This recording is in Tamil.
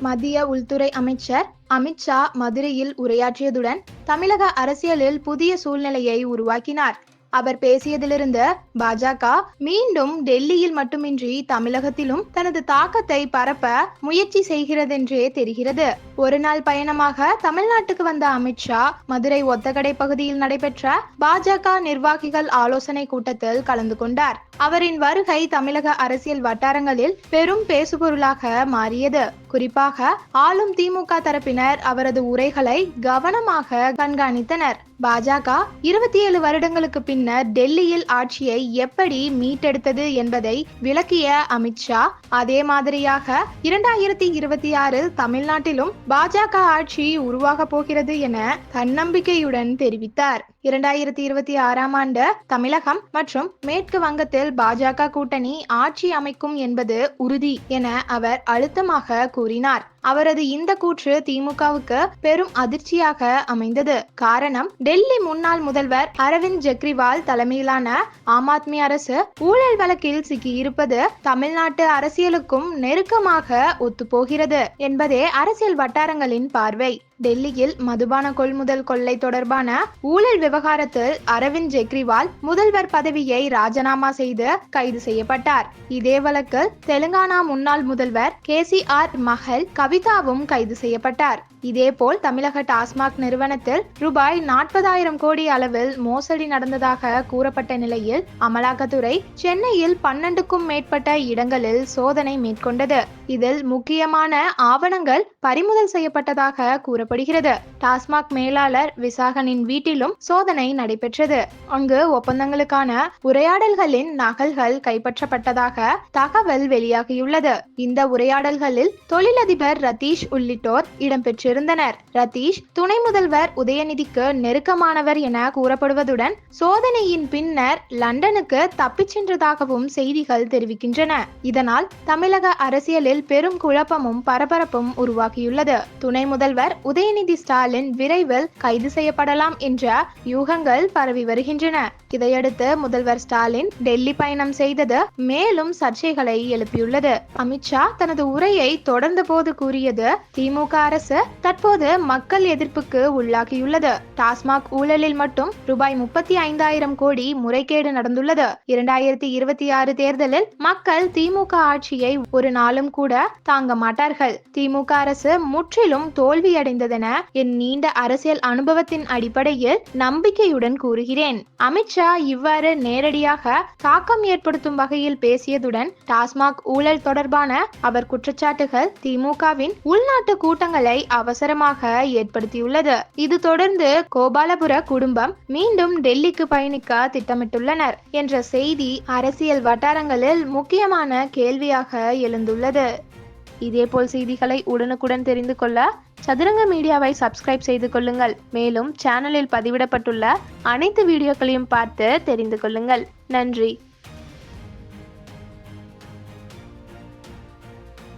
மத்திய உள்துறை அமைச்சர் அமித்ஷா மதுரையில் உரையாற்றியதுடன் தமிழக அரசியலில் புதிய சூழ்நிலையை உருவாக்கினார். அவர் பேசியதிலிருந்து பாஜக மீண்டும் டெல்லியில் மட்டுமின்றி தமிழகத்திலும் தனது தாக்கத்தை பரப்ப முயற்சி செய்கிறதென்றே தெரிகிறது. ஒரு நாள் பயணமாக தமிழ்நாட்டுக்கு வந்த அமித்ஷா மதுரை ஒத்தகடை பகுதியில் நடைபெற்ற பாஜக நிர்வாகிகள் ஆலோசனை கூட்டத்தில் கலந்து கொண்டார். அவரின் வருகை தமிழக அரசியல் வட்டாரங்களில் பெரும் பேசுபொருளாக மாறியது. குறிப்பாக ஆளும் திமுக தரப்பினர் அவரது உரைகளை கவனமாக கண்காணித்தனர். பாஜக இருபத்தி ஏழு வருடங்களுக்கு பின்னர் டெல்லியில் ஆட்சியை எப்படி மீட்டெடுத்தது என்பதை விளக்கிய அமித்ஷா அதே மாதிரியாக இரண்டாயிரத்தி இருபத்தி ஆறு தமிழ்நாட்டிலும் பாஜக ஆட்சி உருவாக போகிறது என தன்னம்பிக்கையுடன் தெரிவித்தார். இரண்டாயிரத்தி இருபத்தி ஆறாம் ஆண்டு தமிழகம் மற்றும் மேற்கு வங்கத்தில் பாஜக கூட்டணி ஆட்சி அமைக்கும் என்பது உறுதி என அவர் அழுத்தமாக கூறினார். அவரது இந்த கூற்று திமுகவுக்கு பெரும் அதிர்ச்சியாக அமைந்தது. காரணம் டெல்லி முன்னாள் முதல்வர் அரவிந்த் ஜெக்ரிவால் தலைமையிலான ஆம் ஆத்மி அரசு ஊழல் வழக்கில் சிக்கியிருப்பது தமிழ்நாட்டு அரசியலுக்கும் நெருக்கமாக ஒத்துப்போகிறது என்பதே அரசியல் வட்டாரங்களின் பார்வை. டெல்லியில் மதுபான கொள்முதல் கொள்ளை தொடர்பான ஊழல் விவகாரத்தில் அரவிந்த் கெஜ்ரிவால் முதல்வர் பதவியை ராஜினாமா செய்து கைது செய்யப்பட்டார். இதே வழக்கில் தெலுங்கானா முன்னாள் முதல்வர் கே சி ஆர் மகள் கவிதாவும் கைது செய்யப்பட்டார். இதேபோல் தமிழக டாஸ்மாக் நிறுவனத்தில் ரூபாய் நாற்பதாயிரம் கோடி அளவில் மோசடி நடந்ததாக கூறப்பட்ட நிலையில் அமலாக்கத்துறை சென்னையில் பன்னெண்டுக்கும் மேற்பட்ட இடங்களில் சோதனை மேற்கொண்டது. இதில் முக்கியமான ஆவணங்கள் பறிமுதல் செய்யப்பட்டதாக கூற கூறப்படுகிறது டாஸ்மாக் மேலாளர் விசாகனின் வீட்டிலும் சோதனை நடைபெற்றது. அங்கு ஒப்பந்தங்களுக்கான உரையாடல்களின் நகல்கள் கைப்பற்றப்பட்டதாக தகவல் வெளியாகியுள்ளது. இந்த உரையாடல்களில் தொழிலதிபர் ரதீஷ் உள்ளிட்டோர் இடம்பெற்றிருந்தனர். ரதீஷ் துணை முதல்வர் உதயநிதிக்கு நெருக்கமானவர் என கூறப்படுவதுடன் சோதனையின் பின்னர் லண்டனுக்கு தப்பிச் சென்றதாகவும் செய்திகள் தெரிவிக்கின்றன. இதனால் தமிழக அரசியலில் பெரும் குழப்பமும் பரபரப்பும் உருவாகியுள்ளது. துணை முதல்வர் உதயநிதி ஸ்டாலின் விரைவில் கைது செய்யப்படலாம் என்ற யூகங்கள் பரவி வருகின்றன. இதையடுத்து முதல்வர் ஸ்டாலின் டெல்லி பயணம் செய்தது மேலும் சர்ச்சைகளை எழுப்பியுள்ளது. அமித்ஷா தனது உரையை தொடர்ந்த போது கூறியது திமுக அரசு தற்போது மக்கள் எதிர்ப்புக்கு உள்ளாகியுள்ளது. டாஸ்மாக் ஊழலில் மட்டும் ரூபாய் முப்பத்தி ஐந்தாயிரம் கோடி முறைகேடு நடந்துள்ளது. இரண்டாயிரத்தி இருபத்தி ஆறு தேர்தலில் மக்கள் திமுக ஆட்சியை ஒரு நாளும் கூட தாங்க மாட்டார்கள். திமுக அரசு முற்றிலும் இருந்ததென என் நீண்ட அரசியல் அனுபவத்தின் அடிப்படையில் நம்பிக்கையுடன் கூறுகிறேன். அமித்ஷா இவ்வாறு நேரடியாக தாக்கம் ஏற்படுத்தும் வகையில் பேசியதுடன் டாஸ்மாக் ஊழல் தொடர்பான அவர் குற்றச்சாட்டுகள் திமுகவின் உள்நாட்டு கூட்டங்களை அவசரமாக ஏற்படுத்தியுள்ளது. இது தொடர்ந்து கோபாலபுர குடும்பம் மீண்டும் டெல்லிக்கு பயணிக்க திட்டமிட்டுள்ளனர் என்ற செய்தி அரசியல் வட்டாரங்களில் முக்கியமான கேள்வியாக எழுந்துள்ளது. இதேபோல் செய்திகளை உடனுக்குடன் தெரிந்து கொள்ள சதுரங்க மீடியாவை சப்ஸ்கிரைப் செய்து கொள்ளுங்கள். மேலும் சேனலில் பதிவிடப்பட்டுள்ள அனைத்து வீடியோக்களையும் பார்த்து தெரிந்து கொள்ளுங்கள். நன்றி.